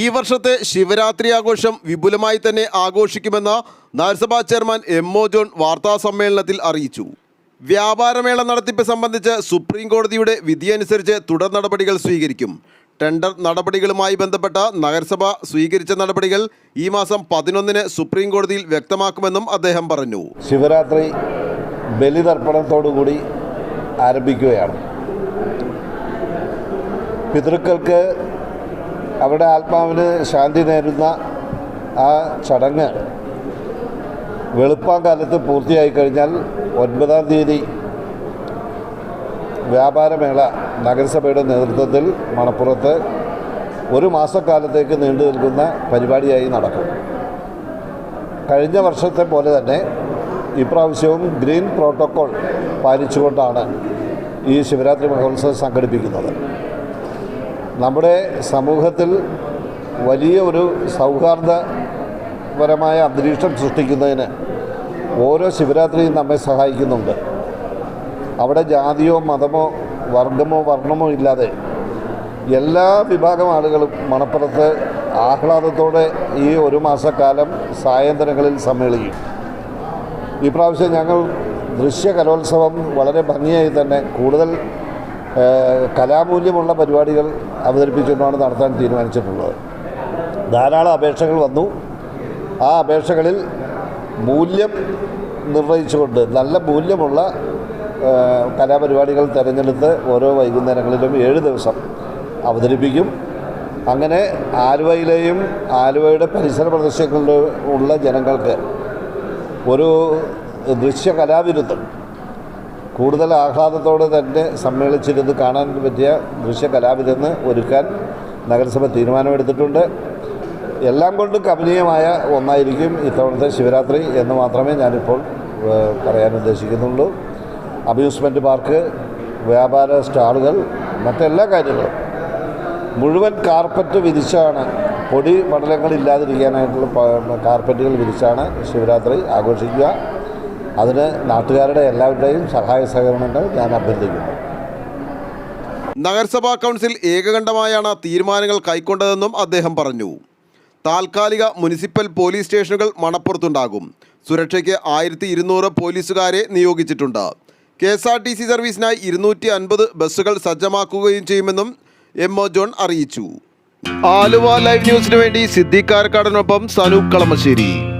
ഈ വർഷത്തെ ശിവരാത്രി ആഘോഷം വിപുലമായി തന്നെ ആഘോഷിക്കുമെന്ന് നഗരസഭാ ചെയർമാൻ എം ഒ ജോൺ വാർത്താസമ്മേളനത്തിൽ അറിയിച്ചു. വ്യാപാരമേള നടത്തിപ്പ് സംബന്ധിച്ച് സുപ്രീം കോടതിയുടെ വിധിയനുസരിച്ച് തുടർ നടപടികൾ സ്വീകരിക്കും. ടെൻഡർ നടപടികളുമായി ബന്ധപ്പെട്ട നഗരസഭ സ്വീകരിച്ച നടപടികൾ ഈ മാസം പതിനൊന്നിന് സുപ്രീം കോടതിയിൽ വ്യക്തമാക്കുമെന്നും അദ്ദേഹം പറഞ്ഞു. ശിവരാത്രി ബലിതർപ്പണത്തോടുകൂടി ആരംഭിക്കുകയാണ്. പിതൃക്കൾക്ക് അവരുടെ ആത്മാവിന് ശാന്തി നേരുന്ന ആ ചടങ്ങ് വെളുപ്പാങ്കാലത്ത് പൂർത്തിയായി കഴിഞ്ഞാൽ ഒൻപതാം തീയതി വ്യാപാരമേള നഗരസഭയുടെ നേതൃത്വത്തിൽ മണപ്പുറത്ത് ഒരു മാസക്കാലത്തേക്ക് നീണ്ടു നിൽക്കുന്ന പരിപാടിയായി നടക്കും. കഴിഞ്ഞ വർഷത്തെ പോലെ തന്നെ ഇപ്രാവശ്യവും ഗ്രീൻ പ്രോട്ടോക്കോൾ പാലിച്ചുകൊണ്ടാണ് ഈ ശിവരാത്രി മഹോത്സവം സംഘടിപ്പിക്കുന്നത്. നമ്മുടെ സമൂഹത്തിൽ വലിയ ഒരു സൗഹാർദ്ദപരമായ അന്തരീക്ഷം സൃഷ്ടിക്കുന്നതിന് ഓരോ ശിവരാത്രിയും നമ്മെ സഹായിക്കുന്നുണ്ട്. അവിടെ ജാതിയോ മതമോ വർഗമോ വർണമോ ഇല്ലാതെ എല്ലാ വിഭാഗം ആളുകളും മണപ്പുറത്ത് ആഹ്ലാദത്തോടെ ഈ ഒരു മാസക്കാലം സായന്തനങ്ങളിൽ സമ്മേളിക്കും. ഈ പ്രാവശ്യം ഞങ്ങൾ ദൃശ്യ കലോത്സവം വളരെ ഭംഗിയായി തന്നെ കൂടുതൽ കലാമൂല്യമുള്ള പരിപാടികൾ അവതരിപ്പിച്ചുകൊണ്ടാണ് നടത്താൻ തീരുമാനിച്ചിട്ടുള്ളത്. ധാരാളം അപേക്ഷകൾ വന്നു. ആ അപേക്ഷകളിൽ മൂല്യം നിർണയിച്ചുകൊണ്ട് നല്ല മൂല്യമുള്ള കലാപരിപാടികൾ തിരഞ്ഞെടുത്ത് ഓരോ വൈകുന്നേരങ്ങളിലും ഏഴ് ദിവസം അവതരിപ്പിക്കും. അങ്ങനെ ആലുവയിലെയും ആലുവയുടെ പരിസര പ്രദേശങ്ങളിലും ഉള്ള ജനങ്ങൾക്ക് ഒരു ദൃശ്യ കലാവിരുദ്ധം കൂടുതൽ ആഹ്ലാദത്തോടെ തന്നെ സമ്മേളിച്ചിരുന്ന് കാണാൻ പറ്റിയ ദൃശ്യ കലാവിരുന്ന് ഒരുക്കാൻ നഗരസഭ തീരുമാനമെടുത്തിട്ടുണ്ട്. എല്ലാം കൊണ്ടും കമനീയമായ ഒന്നായിരിക്കും ഇത്തവണത്തെ ശിവരാത്രി എന്ന് മാത്രമേ ഞാനിപ്പോൾ പറയാൻ ഉദ്ദേശിക്കുന്നുള്ളൂ. അമ്യൂസ്മെന്റ് പാർക്ക് വ്യാപാര സ്റ്റാളുകൾ മറ്റെല്ലാ കാര്യങ്ങളും. മുഴുവൻ കാർപ്പറ്റ് വിരിച്ചാണ് പൊടി പടലങ്ങളില്ലാതിരിക്കാനായിട്ടുള്ള കാർപ്പറ്റുകൾ വിരിച്ചാണ് ശിവരാത്രി ആഘോഷിക്കുക. അതിന് നാട്ടുകാരുടെ എല്ലാവരുടെയും സഹായ സഹകരണങ്ങൾ ഞാൻ അഭ്യർത്ഥിക്കുന്നു. നഗരസഭാ കൗൺസിൽ ഏകകണ്ഠമായാണ് തീരുമാനങ്ങൾ കൈക്കൊണ്ടതെന്നും അദ്ദേഹം പറഞ്ഞു. താൽക്കാലിക മുനിസിപ്പൽ പോലീസ് സ്റ്റേഷനുകൾ മണപ്പുറത്തുണ്ടാകും. സുരക്ഷയ്ക്ക് ആയിരത്തി ഇരുന്നൂറ് പോലീസുകാരെ നിയോഗിച്ചിട്ടുണ്ട്. K S R T C സർവീസിനായി ഇരുന്നൂറ്റി അൻപത് ബസ്സുകൾ സജ്ജമാക്കുകയും ചെയ്യുമെന്നും എം ഒ ജോൺ അറിയിച്ചു. ആലുവ ലൈവ് ന്യൂസിനു വേണ്ടി സിദ്ദിഖ് കാരക്കാടനൊപ്പം സനൂപ് കളമശ്ശേരി.